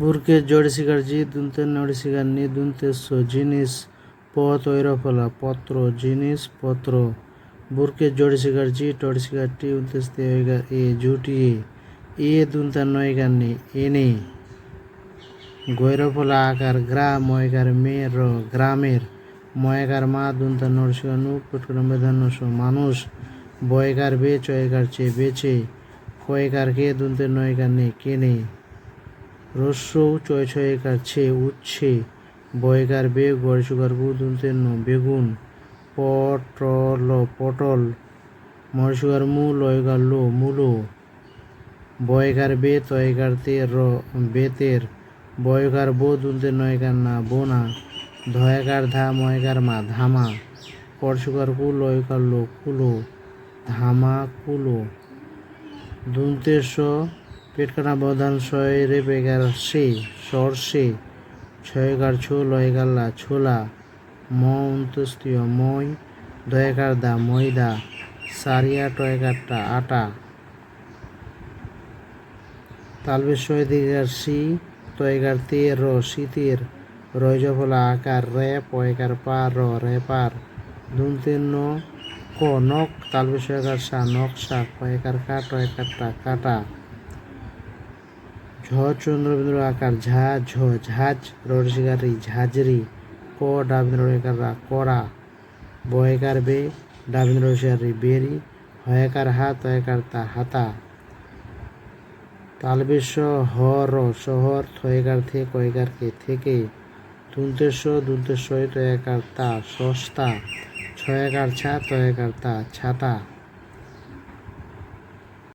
বুরকে জড়ি শিকার জি দুনতে নড়ি শিকার নি, দুনতে সো জিনিস পত্র বুরকে জড়ি শিকার জি টড়ি শিকার টি উনতেস্তে ওইগার এ জুটি। এ দুনতে নয়গার নি এনে গৈরফলা আকার গ্রাম ময়গার মে র গ্রামের। ময়গার মা দুনতে নড়শিকার নু পুটকুনা মেধান্য মানুষ। বয়গার বে চয়গার চে বেচে। কয়গার কে দুনতে নয়গার নে? রস্যৌ চয় ছয়কার ছে উচ্ছে বয়গার বে গড়সুগার গু দুনতে ন বেগুন। পটল পটল। মরসুগার মু লয়গার লো মূলো। বয়গার বে তয়গার তে র, বেতের। বয়গার বো দুনতে নয়গার না বোনা। ধয়গার ধা ময়গার মা ধামা। করসুগার কু লয়গার লো কুলো। ধামা কুলো। দুনতে স পেটকানা বধান ছয় রে বেগার সে সরষে ছয়গার ছো লয়গাল্লা ছোলা ম অন্তস্তীয় মই দয়াকার দা ময়দা সারিয়া টয়গারটা আটা। তালবে ছয় দিগার সি তয়গার তে র শীতের রয়জফলা আকার রে পয়গার পা র রে পার। ন, ক নক তালবে ছয়গার সা নকশা কয়কার কা টয়কারটা কাটা। ঝ চন্দ্রবিন্দু আকার ঝা ঝ ঝাঁজ রডশিকারি, ঝাঁঝরি, ক ডাবিন্দ্র রা কড়া বয়কার বে ডাবিন্দ্র বেরি, হয়কার হা, তয়কার তা হাতা। তালবেশ হ, র, শহর, থয়কার থে, কয়কার কে থেকে। দুন্তেশ দুন্তেশ তয়কার তা সস্তা ছয়কার ছা, তয়কার তা ছাতা